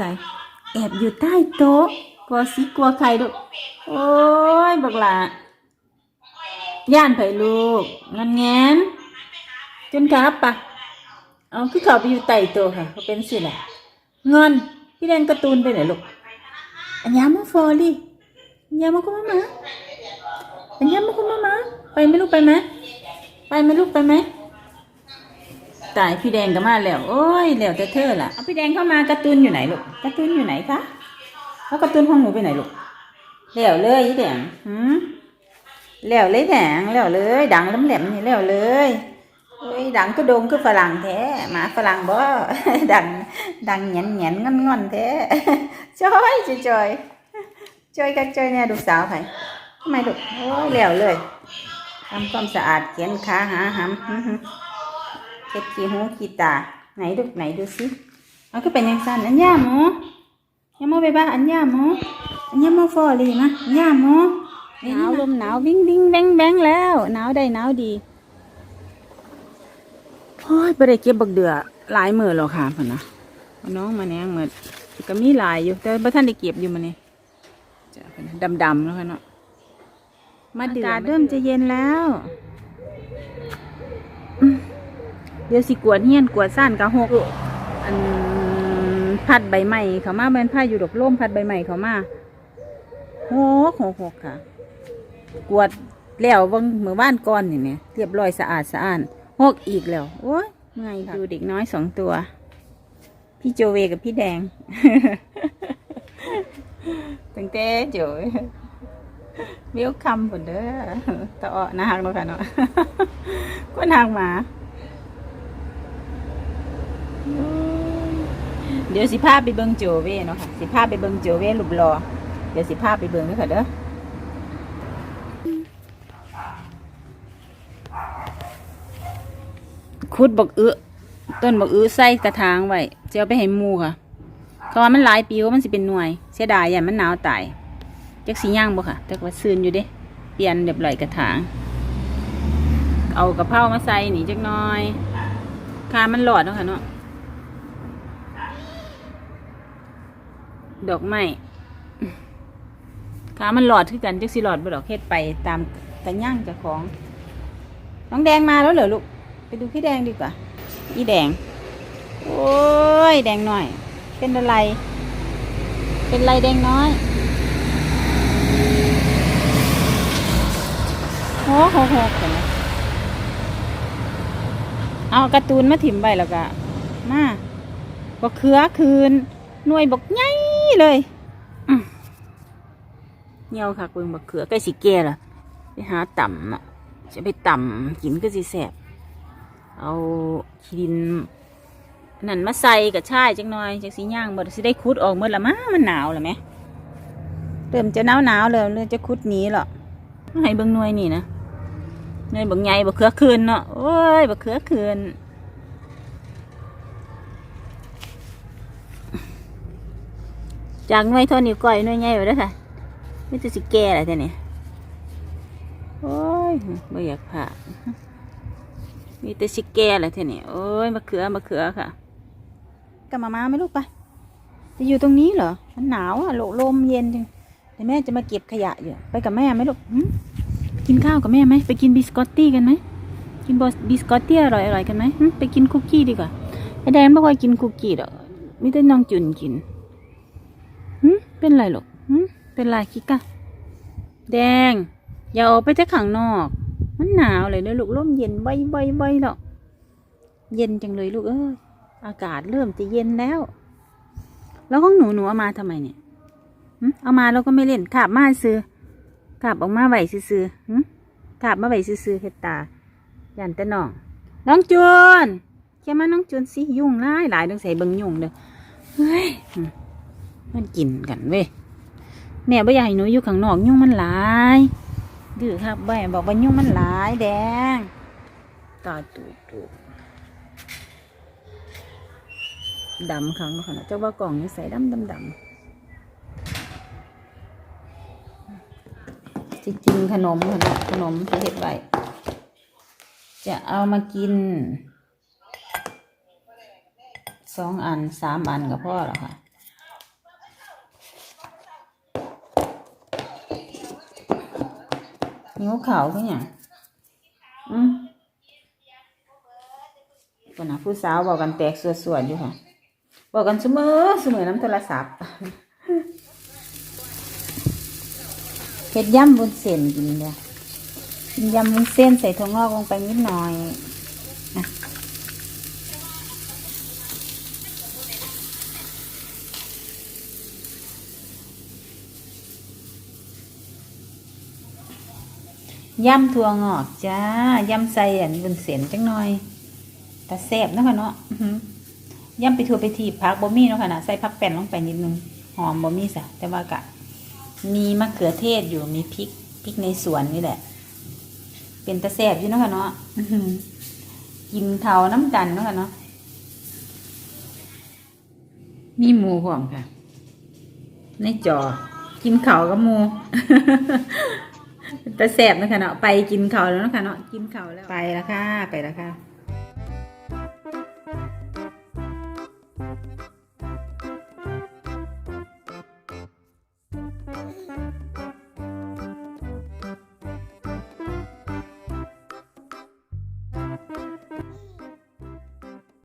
ใส่แอบอยู่ใต้โต๊ะกลัวสิกลัวใครลูกโอ้ยบักหลาย่านไผลูกงันแงนจนครับปะเอาคือเขาไปอยู่ใต้โต๊ะค่ะเขาเป็นสิแหละเงอนพี่แดงการ์ตูนไปไหนลูกอันยามาฟอลี่อันยามาคุณมามาอันยามาคุณมามาไปไหมลูกไปไหมไปไหมลูกไปไหม ตายพี่แดงก็มาแล้ว โอ้ยแล้วแต่เธอล่ะเอาพี่แดงเข้ามาการ์ตูนอยู่ไหนลูกการ์ตูนอยู่ไหนคะแล้วการ์ตูนของหนูไปไหนลูกแล้วเลยยี่แดงหืมแล้วเลยแดงแล้วเลย ดังล้ำแหลมนี่แล้วเลยโอ้ยดังก็โดงก็ฝรั่งแท้หมาฝรั่งบ่ดังดังเหงียนเหงียนงอนงอนๆแท้จอยจอยจอยจอยกันจอยเนี่ยลูกสาวไผทำไมลูกโอ้ยแล้วเลยทำความสะอาดเขียนขาหาหำ เช็ดขี้หูขี้ตา ไหนดูไหนดูสิเอาก็เป็นยังสั้นอันย่าหมูย่าหมูไปบ้าอันย่าหมูอันย่าหมูฟอลีมาอันย่าหมูหนาวลมหนาววิ่งวิ่งแบงแบงแล้วหนาวได้หนาวดีโอ้ยไปได้เก็บบักเดือหลายมือแล้วค่ะพ่นนะเอาน้องมาแนงเหมือนก็มีหลายอยู่แต่บ่ท่านได้เก็บอยู่มันนี่จะเป็นดำๆแล้วค่ะเนาะมาเดือดเริ่มจะเย็นแล้ว เดี๋ยวสิกวดเฮียนกวดซ่านกะหกอันพัดใบไม้เขามาเป็นผ้าอยู่ดอกร่มพัดใบไม้เขามาหกหกหกค่ะ กวดแล้วบางเมื่อวานก่อนนี่เนี่ยเรียบร้อยสะอาดสะอาดหกอีกแล้ว โอ้ยเมื่อยดูเด็กน้อยสองตัว พี่โจเวกับพี่แดงตั้งแต่โจเวลคัมผลเด้อตะออนะฮักเนาะค่ะเนาะก็นางหมา เดี๋ยวสิพาไปเบิ่งโจเว่เนาะค่ะ สิพาไปเบิ่งโจเว่รูปรอ เดี๋ยวสิพาไปเบิ่งด้อค่ะเด้อขุดบักอื้อต้นบักอื้อใส่กระถางไว้เจะเอาไปให้มูค่ะ เพราะว่ามันหลายปีว่ามันสิเป็นหน่วย เสียดายอย่างมันหนาวตายจักสีย่างบ่ค่ะแต่ว่าซืนอยู่เด้เปลี่ยนเรียบร้อยกระถาง เอากระเพรามาใส่หนีจักหน้อยคามันหลอดเนาะค่ะเนาะ ดอกไม้ขามันหลอดคือกันจักสิหลอดบ่ดอกเฮ็ดไปตามกันย่างจ้าของ น้องแดงมาแล้วเหรอลูก ไปดูพี่แดงดีกว่าพี่แดง โอ้ย แดงหน่อย เป็นอะไร เป็นไรแดงน้อยโอ้โหโหเห็นเอาการ์ตูนมาถิ่มไปแล้วก็มาบกเขือคืนหน่วยบักใหญ่ เลยเหี่ยวค่ะเบิ่งบักเขือใกล้สิแก่ละไปหาต่ำอะจะไปต่ำกินก็สิแสบเอาขี้ดินนั่นมาใส่กับชายจังหน่อยจังสีย่างบ่สิได้คุดออกเมื่อละมามันหนาวแล้วไหมเริ่มจะหนาวหนาวๆแล้วเริ่มจะคุดหนี้หรอให้เบิ่งหน่วยนี่นะหน่วยบักใหญ่บักเขือคืนเนาะโอ้ยบักเขือคืน จากหน่วยเทอนิ้วก้อยหน่วยใหญ่ไปแล้วค่ะไม่จะสิแก่อะไรแต่เนี่ยโอ้ยไม่อยากผ่ามีแต่สิแก่อะไรแต่เนี่ยโอ้ยมะเขือมะเขือค่ะกลับมามาไหมลูกไปจะอยู่ตรงนี้เหรอมันหนาวอะโลลมเย็นจังเดี๋ยวแม่จะมาเก็บขยะอยู่ไปกับแม่ไหมลูกกินข้าวกับแม่ไหมไปกินบิสกอตตี้กันไหมกินบอสบิสกอตตี้อร่อยอร่อยๆกันไหมไปกินคุกกี้ดีกว่าไอแดนไม่ค่อยกินคุกกี้หรอกไมแต่ได้น้องจุนกิน เป็นไรหรอกเป็นไรคิกะแดง อย่าออกไปจากข้างนอก มันหนาวเลยนะลูกร่มเย็นใบใบใบหรอกเย็นจังเลยลูกเอ้ยอากาศเริ่มจะเย็นแล้ว แล้วของหนูหนูเอามาทำไมเนี่ยเอามาแล้วก็ไม่เล่นขาบมาซื้อขาบออกมาไหวซื้อๆขาบมาไหวซื้อๆเฮ็ดตายันแต่น้องน้องจูนแค่มาน้องจูนสิยุ่งหลายหลายต้องใส่เบิงยุ่งเด้อเฮ้ย มันกินกันเว้ยแม่บ่อยากให้หนูอยู่ข้างนอกยุ่งมันหลายดื้อครับแม่บอกว่ายุ่งมันหลายแดงตาตูตูดำครั้งขนาดเจ้าว่ากล่องนี่ใส่ดำดำดำจะกินขนมขนมขนมที่เห็ดไว้จะเอามากินสองอันสามอันก็พอแล้วค่ะ หิวข้าวคือย่างอืมคนนะผู้สาวบอกกันแตกสวนๆอยู่ค่ะ บอกกันเสมอเสมอน้ำโทรศัพท์เผ็ดย่ำบนเส้นกินเนี่ยยำบนเส้นใส่ถั่วงอกลงไปนิดหน่อยนะ ย่ำถั่วงอกจ้าย่ำใส่อันบุญเส้นจังหน่อยแต่แซ่บนะคะเนาะย่ำไปทั่วไปทีพักบ่มีเนาะค่ะนะใส่ผักแป้นลงไปนิดนึงหอมบ่มีสะแต่ว่ากะ มีมะเขือเทศอยู่มีพริกพริกในสวนนี่แหละ เป็นตะแซ่บอยู่เนาะค่ะเนาะกินเทาน้ำกันเนาะค่ะเนาะมีหมูพร้อมค่ะ ในจอ กินเขากับหมู แตะแสบนะคะเนาะไปกินเขาวแล้วนะคะเนาะกินเขาวแล้ว ไปแล้วค่ะ ไปแล้วค่ะ